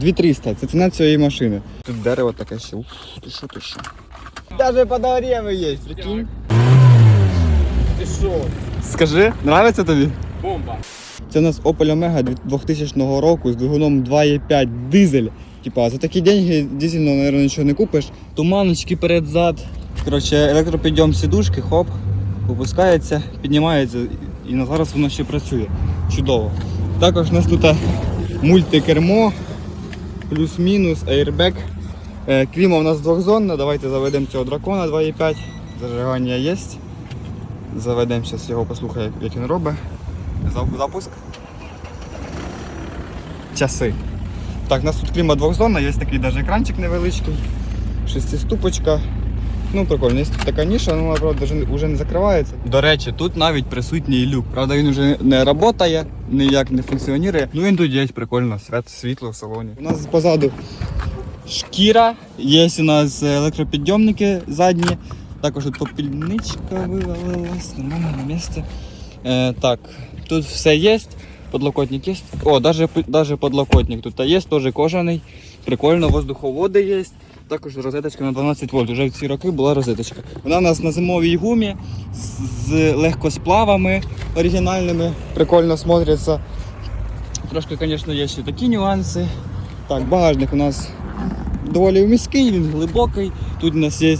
2300, це ціна цієї машини. Тут дерево таке ще. Ух, ти що, ти що. Даже подогреви є, прикинь. Ти що? Скажи, нравиться тобі? Бомба. Це у нас Opel Omega 2000 року з двигуном 2.5 дизель. Типа за такі деньги дизельного, мабуть, нічого не купиш. Туманочки перед-зад. Коротше, електропідйом сідушки, хоп, опускається, піднімається і на зараз воно ще працює. Чудово. Також у нас тут мультикермо, плюс-мінус. Е, Кліма у нас двохзонна. Давайте заведемо цього дракона 2.5. Зажигання є. Заведемо зараз його, послухаємо, як він робить. Запуск. Часи. Так, у нас тут кліма двохзонна, є такий даже екранчик невеличкий. Шестиступочка. Ну, прикольно, є тут така ніша, ну, правда, вже, вже не закривається. До речі, тут навіть присутній люк. Правда, він вже не працює, ніяк не функціонує. Ну він тут є прикольно, свят, світло в салоні. У нас позаду шкіра, є у нас електропідйомники задні. Також тут попільничка вивалилась, нормально на місце. Е, так, тут все є. Подлокотник є. О, даже подлокотник тут є, теж кожаний. Прикольно, воздуховоди є. Також розеточка на 12 вольт. Уже в ці роки була розеточка. Вона у нас на зимовій гумі з легкосплавами оригінальними. Прикольно смотриться. Трошки, звісно, є ще такі нюанси. Так, багажник у нас доволі вміський, він глибокий. Тут у нас є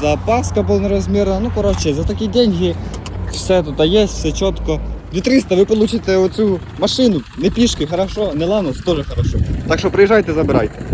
запаска повнорозмірна. Ну, коротше, за такі деньги все тут є, все чітко. 2300 ви получите оцю машину, не пішки, хорошо, не ланос, теж хорошо. Так що приїжджайте, забирайте.